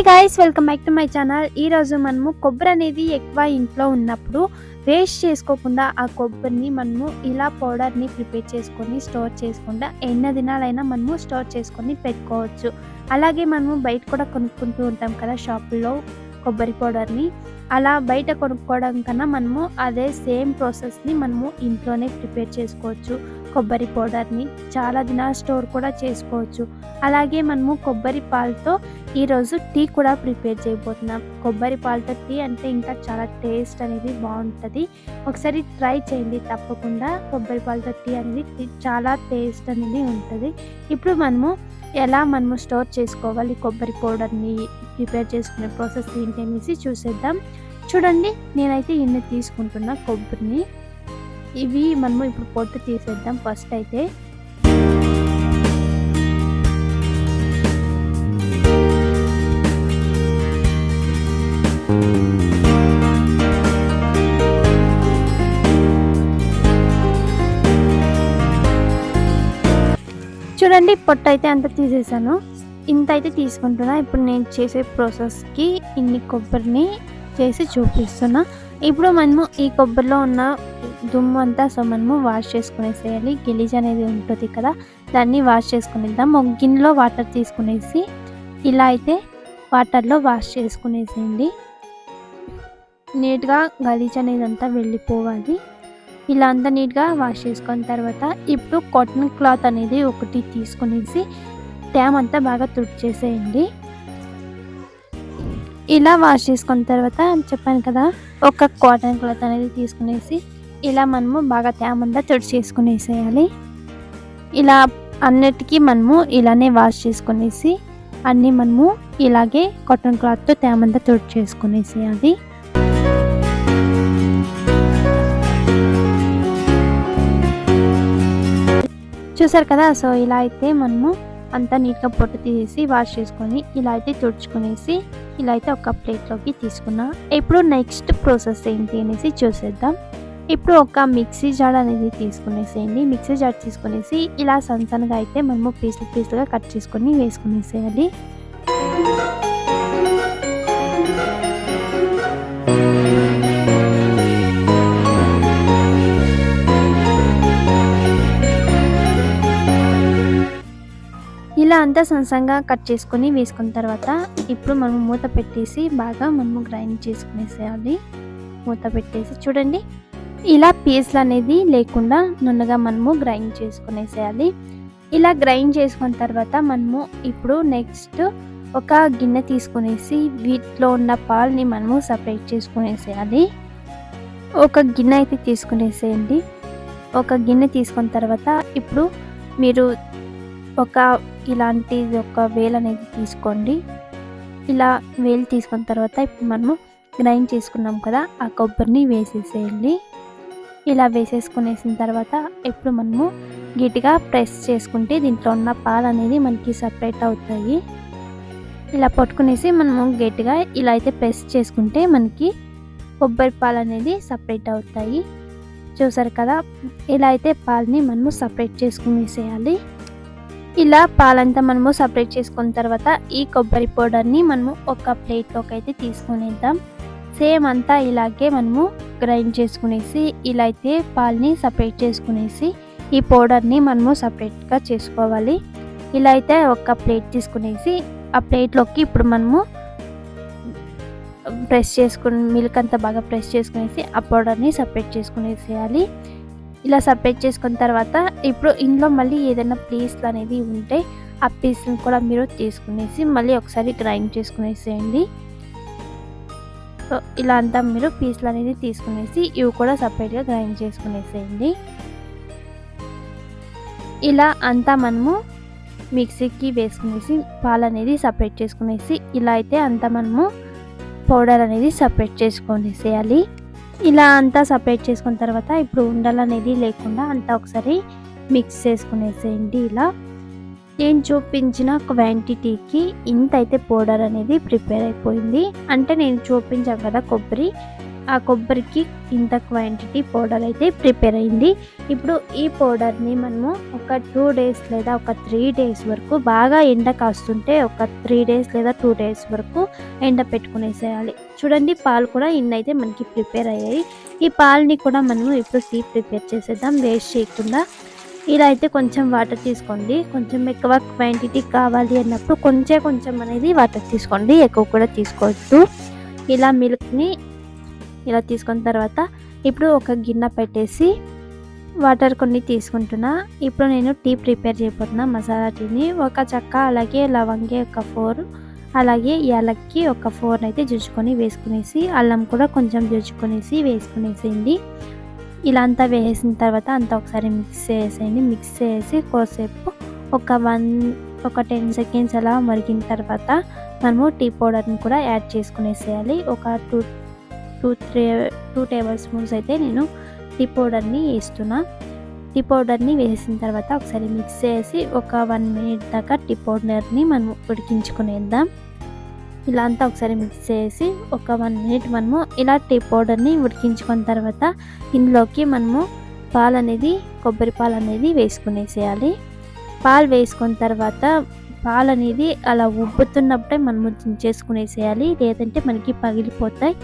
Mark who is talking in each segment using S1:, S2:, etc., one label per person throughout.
S1: Hi guys welcome back to my channel ఈరోజు మనము కొబ్బరి అనేది ఎక్కువ ఇంట్లో ఉన్నప్పుడు వేస్ట్ చేసుకోకుండా ఆ కొబ్బరిని మనము ఇలా పౌడర్ని ప్రిపేర్ చేసుకొని స్టోర్ చేసుకుంటా ఎన్ని దినాలైనా మనము స్టోర్ చేసుకొని పెట్టుకోవచ్చు. అలాగే మనము బయట కూడా కొనుక్కుంటూ ఉంటాం కదా షాపుల్లో కొబ్బరి పౌడర్ని అలా బయట కొనుక్కోవడం కన్నా మనము అదే సేమ్ ప్రాసెస్ని మనము ఇంట్లోనే ప్రిపేర్ చేసుకోవచ్చు. కొబ్బరి పౌడర్ని చాలా దినాలు స్టోర్ కూడా చేసుకోవచ్చు. అలాగే మనము కొబ్బరి పాలతో ఈరోజు టీ కూడా ప్రిపేర్ చేయబోతున్నాం. కొబ్బరి పాలతో టీ అంటే ఇంకా చాలా టేస్ట్ అనేది బాగుంటుంది. ఒకసారి ట్రై చేయండి తప్పకుండా కొబ్బరి పాలతో టీ అనేది చాలా టేస్ట్ అనేది ఉంటుంది. ఇప్పుడు మనము ఎలా మనము స్టోర్ చేసుకోవాలి కొబ్బరి పౌడర్ని ప్రిపేర్ చేసుకునే ప్రాసెస్ ఏంటి అనేసి చూసేద్దాం. చూడండి నేనైతే ఇన్ని తీసుకుంటున్నా కొబ్బరిని. ఇవి మనము ఇప్పుడు పొట్టు తీసేద్దాం ఫస్ట్ అయితే. చూడండి పొట్టు అయితే అంత తీసేసాను. ఇంత అయితే తీసుకుంటున్నా. ఇప్పుడు నేను చేసే ప్రాసెస్కి ఇన్ని కొబ్బరిని చేసి చూపిస్తున్నా. ఇప్పుడు మనము ఈ కొబ్బరిలో ఉన్న దుమ్ము అంతా సో మనము వాష్ చేసుకునేసేయాలి. గిలీజ్ అనేది ఉంటుంది కదా దాన్ని వాష్ చేసుకునేద్దాం. ఒక గిన్నెలో వాటర్ తీసుకునేసి ఇలా అయితే వాటర్లో వాష్ చేసుకునేసేయండి. నీట్గా గలీజ్ అనేది అంతా వెళ్ళిపోవాలి. ఇలా అంతా నీట్గా వాష్ చేసుకున్న తర్వాత ఇప్పుడు కాటన్ క్లాత్ అనేది ఒకటి తీసుకునేసి ట్యామ్ అంతా బాగా తుడిచేసేయండి. ఇలా వాష్ చేసుకున్న తర్వాత చెప్పాను కదా ఒక కాటన్ క్లాత్ అనేది తీసుకునేసి ఇలా మనము బాగా తేమంతా అంతా తుడిచేసుకునేసేయాలి ఇలా అన్నిటికీ మనము ఇలానే వాష్ చేసుకునేసి అన్నీ మనము ఇలాగే కాటన్ క్లాత్తో తేమంతా తొడి చేసుకునేసేయాలి. చూసారు కదా? సో ఇలా అయితే మనము అంతా నీట్గా పొట్టు తీసేసి వాష్ చేసుకొని ఇలా అయితే తుడుచుకునేసి ఇలా అయితే ఒక ప్లేట్లోకి తీసుకున్నా. ఇప్పుడు నెక్స్ట్ ప్రాసెస్ ఏంటి అనేసి చూసేద్దాం. ఇప్పుడు ఒక మిక్సీ జార్ అనేది తీసుకునేసేయండి. మిక్సీ జార్ తీసుకునేసి ఇలా సన్నసన్నగా అయితే మనము పీసులు పీసులుగా కట్ చేసుకొని వేసుకునేసేయాలి. ఇలా అంతా సన్నసంగా కట్ చేసుకొని వేసుకున్న తర్వాత ఇప్పుడు మనం మూత పెట్టేసి బాగా మనము గ్రైండ్ చేసుకునేసేయాలి. మూత పెట్టేసి చూడండి. ఇలా పీస్లు అనేది లేకుండా నున్నగా మనము గ్రైండ్ చేసుకునేసేయాలి. ఇలా గ్రైండ్ చేసుకున్న తర్వాత మనము ఇప్పుడు నెక్స్ట్ ఒక గిన్నె తీసుకునేసి వీటిలో ఉన్న పాలని మనము సపరేట్ చేసుకునేసేయాలి. ఒక గిన్నె అయితే తీసుకునేసేయండి. ఒక గిన్నె తీసుకున్న తర్వాత ఇప్పుడు మీరు ఒక ఇలాంటి ఒక వేలు అనేది తీసుకోండి. ఇలా వేలు తీసుకున్న తర్వాత ఇప్పుడు మనము గ్రైండ్ చేసుకున్నాం కదా ఆ కొబ్బరిని వేసేసేయండి. ఇలా వేసేసుకునేసిన తర్వాత ఇప్పుడు మనము గట్టిగా ప్రెస్ చేసుకుంటే దీంట్లో ఉన్న పాలు అనేది మనకి సపరేట్ అవుతాయి. ఇలా పట్టుకునేసి మనము గట్టిగా ఇలా అయితే ప్రెస్ చేసుకుంటే మనకి కొబ్బరి పాలు అనేది సపరేట్ అవుతాయి. చూసారు కదా? ఇలా అయితే పాలని మనము సపరేట్ చేసుకునేసేయాలి. ఇలా పాలంతా మనము సపరేట్ చేసుకున్న తర్వాత ఈ కొబ్బరి పౌడర్ని మనము ఒక ప్లేట్లోకి అయితే తీసుకునేద్దాం. సేమ్ అంతా ఇలాగే మనము గ్రైండ్ చేసుకునేసి ఇలా అయితే పాలని సపరేట్ చేసుకునేసి ఈ పౌడర్ని మనము సపరేట్గా చేసుకోవాలి. ఇలా అయితే ఒక ప్లేట్ తీసుకునేసి ఆ ప్లేట్లోకి ఇప్పుడు మనము ప్రెస్ చేసుకుని మిల్క్ అంతా బాగా ప్రెస్ చేసుకునేసి ఆ పౌడర్ని సపరేట్ చేసుకునేసేయాలి. ఇలా సపరేట్ చేసుకున్న తర్వాత ఇప్పుడు ఇందులో మళ్ళీ ఏదైనా పీస్లు అనేది ఉంటే ఆ పీస్ని కూడా మీరు తీసుకునేసి మళ్ళీ ఒకసారి గ్రైండ్ చేసుకునేసేయండి. సో ఇలా అంతా మీరు పీసులు అనేది తీసుకునేసి ఇవి కూడా సపరేట్గా గ్రైండ్ చేసుకునేసేయండి. ఇలా అంతా మనము మిక్సీకి వేసుకునేసి పాలు అనేది సపరేట్ చేసుకునేసి ఇలా అయితే అంతా మనము పౌడర్ అనేది సపరేట్ చేసుకునేసేయాలి. ఇలా అంతా సపరేట్ చేసుకున్న తర్వాత ఇప్పుడు ఉండలు అనేది లేకుండా అంతా ఒకసారి మిక్స్ చేసుకునేసేయండి ఇలా. నేను చూపించిన క్వాంటిటీకి ఇంత అయితే పౌడర్ అనేది ప్రిపేర్ అయిపోయింది. అంటే నేను చూపించాను కదా కొబ్బరి. ఆ కొబ్బరికి ఇంత క్వాంటిటీ పౌడర్ అయితే ప్రిపేర్ అయింది. ఇప్పుడు ఈ పౌడర్ని మనము ఒక టూ డేస్ లేదా ఒక త్రీ డేస్ వరకు బాగా ఎండ కాస్తుంటే ఒక త్రీ డేస్ లేదా టూ డేస్ వరకు ఎండ పెట్టుకునేసేయాలి. చూడండి పాలు కూడా ఇన్ని అయితే మనకి ప్రిపేర్ అయ్యాయి. ఈ పాలని కూడా మనము ఇప్పుడు టీ ప్రిపేర్ చేసేద్దాం. వేస్ట్ చేయకుండా ఇలా అయితే కొంచెం వాటర్ తీసుకోండి. కొంచెం ఎక్కువ క్వాంటిటీ కావాలి అన్నప్పుడు కొంచెం కొంచెం అనేది వాటర్ తీసుకోండి. ఎక్కువ కూడా తీసుకోవద్దు. ఇలా మిల్క్ని ఇలా తీసుకున్న తర్వాత ఇప్పుడు ఒక గిన్నె పెట్టేసి వాటర్ కొన్ని తీసుకుంటున్నా. ఇప్పుడు నేను టీ ప్రిపేర్ చేయబోతున్నా మసాలా టీని ఒక చెక్క అలాగే లవంగి ఒక ఫోర్ అలాగే యాలక్కి ఒక ఫోర్ అయితే జుజుకొని వేసుకునేసి అల్లం కూడా కొంచెం జుజుకొనేసి వేసుకునేసేయండి. ఇలా అంతా వేసిన తర్వాత అంతా ఒకసారి మిక్స్ చేసేయండి. మిక్స్ చేసి కోసేపు ఒక వన్ ఒక టెన్ సెకండ్స్ అలా మరిగిన తర్వాత మనము టీ పౌడర్ని కూడా యాడ్ చేసుకునేసేయాలి. ఒక two two three two tablespoons అయితే నేను టీ పౌడర్ని వేస్తున్నా. టీ పౌడర్ని వేసిన తర్వాత ఒకసారి మిక్స్ చేసి ఒక వన్ మినిట్ దాకా టీ పౌడర్ని మనం ఉడికించుకునేద్దాం. ఇలా అంతా ఒకసారి మిక్స్ చేసి ఒక వన్ మినిట్ మనము ఇలా టీ పౌడర్ని ఉడికించుకున్న తర్వాత ఇందులోకి మనము పాలు అనేది కొబ్బరి పాలు అనేది వేసుకునేసేయాలి. పాలు వేసుకున్న తర్వాత పాలు అనేది అలా ఉబ్బుతున్నప్పుడే మనము దించేసుకునేసేయాలి. లేదంటే మనకి పగిలిపోతాయి.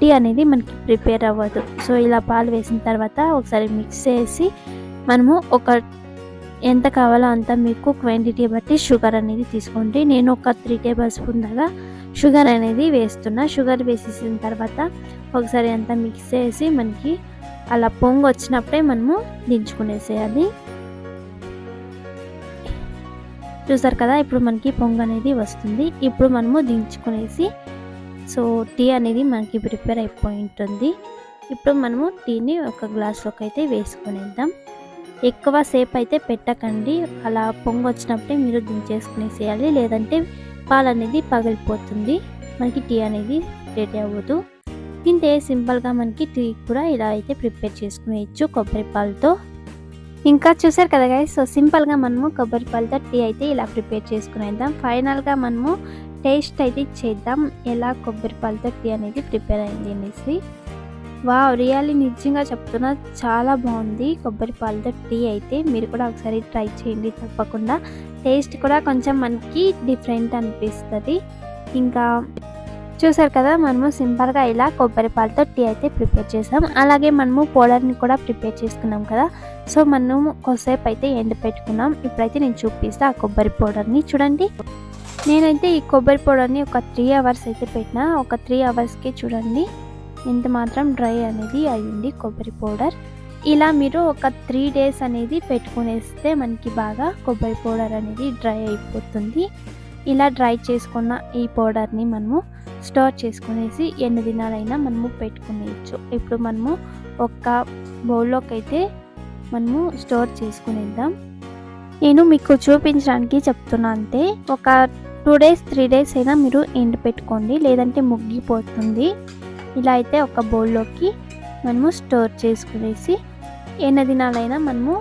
S1: టీ అనేది మనకి ప్రిపేర్ అవ్వదు. సో ఇలా పాలు వేసిన తర్వాత ఒకసారి మిక్స్ చేసి మనము ఒక ఎంత కావాలో అంత మీకు క్వాంటిటీ బట్టి షుగర్ అనేది తీసుకోండి. నేను ఒక త్రీ టేబుల్ స్పూన్ దాకా షుగర్ అనేది వేస్తున్నా. షుగర్ వేసేసిన తర్వాత ఒకసారి అంతా మిక్స్ చేసి మనకి అలా పొంగు వచ్చినప్పుడే మనము దించుకునేసేయాలి. చూసారు కదా ఇప్పుడు మనకి పొంగు అనేది వస్తుంది. ఇప్పుడు మనము దించుకునేసి సో టీ అనేది మనకి ప్రిపేర్ అయిపోయి ఉంటుంది. ఇప్పుడు మనము టీని ఒక గ్లాస్లోకి అయితే వేసుకునేద్దాం. ఎక్కువ సేపు అయితే పెట్టకండి. అలా పొంగు వచ్చినప్పుడే మీరు దించేసుకునేసేయాలి. లేదంటే పాలు అనేది పగిలిపోతుంది. మనకి టీ అనేది రెడీ అవ్వదు. ఇంతే సింపుల్గా మనకి టీ కూడా ఇలా అయితే ప్రిపేర్ చేసుకునేయచ్చు కొబ్బరి పాలతో. ఇంకా చూసారు కదా గైస్ సో సింపుల్గా మనము కొబ్బరి పాలతో టీ అయితే ఇలా ప్రిపేర్ చేసుకునేద్దాం. ఫైనల్గా మనము టేస్ట్ అయితే చేద్దాం. ఎలా కొబ్బరి పాలతో టీ అనేది ప్రిపేర్ అయింది అనేసి. వా రియల్లీ నిజంగా చెప్తున్నా చాలా బాగుంది. కొబ్బరి పాలతో టీ అయితే మీరు కూడా ఒకసారి ట్రై చేయండి తప్పకుండా. టేస్ట్ కూడా కొంచెం మనకి డిఫరెంట్ అనిపిస్తుంది. ఇంకా చూసారు కదా మనము సింపుల్గా ఇలా కొబ్బరి పాలతో టీ అయితే ప్రిపేర్ చేసాం. అలాగే మనము పౌడర్ని కూడా ప్రిపేర్ చేసుకున్నాం కదా. సో మనము కొద్దిసేపు అయితే ఎండ పెట్టుకున్నాం. ఇప్పుడైతే నేను చూపిస్తా ఆ కొబ్బరి పౌడర్ని చూడండి. నేనైతే ఈ కొబ్బరి పౌడర్ని ఒక త్రీ అవర్స్ అయితే పెట్టిన. ఒక త్రీ అవర్స్కి చూడండి. ఇంత మాత్రం డ్రై అనేది అయ్యింది కొబ్బరి పౌడర్. ఇలా మీరు ఒక త్రీ డేస్ అనేది పెట్టుకునేస్తే మనకి బాగా కొబ్బరి పౌడర్ అనేది డ్రై అయిపోతుంది. ఇలా డ్రై చేసుకున్న ఈ పౌడర్ని మనము స్టోర్ చేసుకునేసి ఎన్ని దినాలైనా మనము పెట్టుకునేయచ్చు. ఇప్పుడు మనము ఒక బౌల్లోకి అయితే మనము స్టోర్ చేసుకునేద్దాం. నేను మీకు చూపించడానికి చెప్తున్నా అంతే ఒక టూ డేస్ త్రీ డేస్ అయినా మీరు ఎండ పెట్టుకోండి. లేదంటే ముగ్గిపోతుంది. ఇలా అయితే ఒక బౌల్లోకి మనము స్టోర్ చేసుకునేసి ఎన్ని దినాలైనా మనము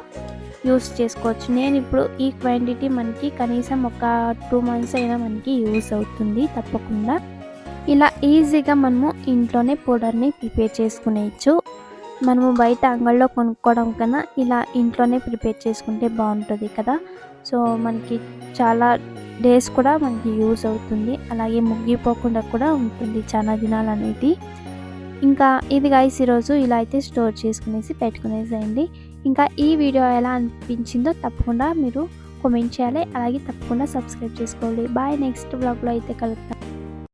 S1: యూస్ చేసుకోవచ్చు. నేను ఇప్పుడు ఈ క్వాంటిటీ మనకి కనీసం ఒక టూ మంత్స్ అయినా మనకి యూస్ అవుతుంది తప్పకుండా. ఇలా ఈజీగా మనము ఇంట్లోనే పౌడర్ని ప్రిపేర్ చేసుకునేయచ్చు. మనము బయట అంగళ్ళలో కొనుక్కోవడం కన్నా ఇలా ఇంట్లోనే ప్రిపేర్ చేసుకుంటే బాగుంటుంది కదా. సో మనకి చాలా డేస్ కూడా మనకి యూస్ అవుతుంది. అలాగే ముగ్గిపోకుండా కూడా ఉంటుంది చాలా దినాలు అనేది ఇంకా ఇది గైస్ ఈరోజు ఇలా అయితే స్టోర్ చేసుకునేసి పెట్టుకునేసేయండి. ఇంకా ఈ వీడియో ఎలా అనిపించిందో తప్పకుండా మీరు కామెంట్ చేయాలి. అలాగే తప్పకుండా సబ్స్క్రైబ్ చేసుకోండి. బాయ్ నెక్స్ట్ బ్లాగ్లో అయితే కలుగుతాం